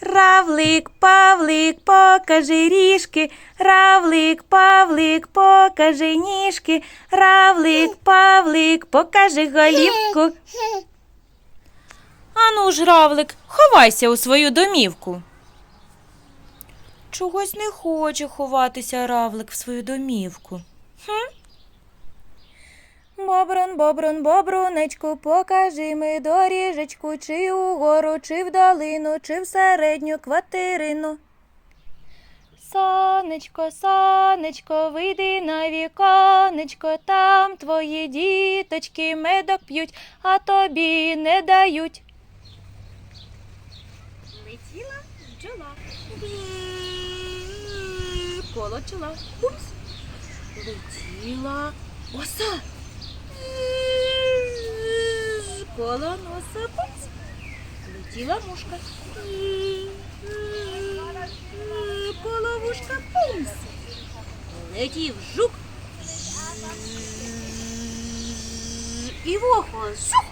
Равлик, Павлик, покажи ріжки. Равлик, Павлик, покажи ніжки. Равлик, Павлик, покажи голівку. Ану ж, Равлик, ховайся у свою домівку. Чогось не хоче ховатися Равлик в свою домівку. Хм? Бобрун, бобрун, бобрунечку, покажи ми доріжечку, чи угору, чи в долину, чи в середню квартирину. Сонечко, сонечко, вийди на віконечко, там твої діточки медок п'ють, а тобі не дають. Летіла бджола. Коло чола. Летіла оса. Коло носа пупс. Летіла мушка. Коло вушка пумс. Летів жук. І вухо. Сюх.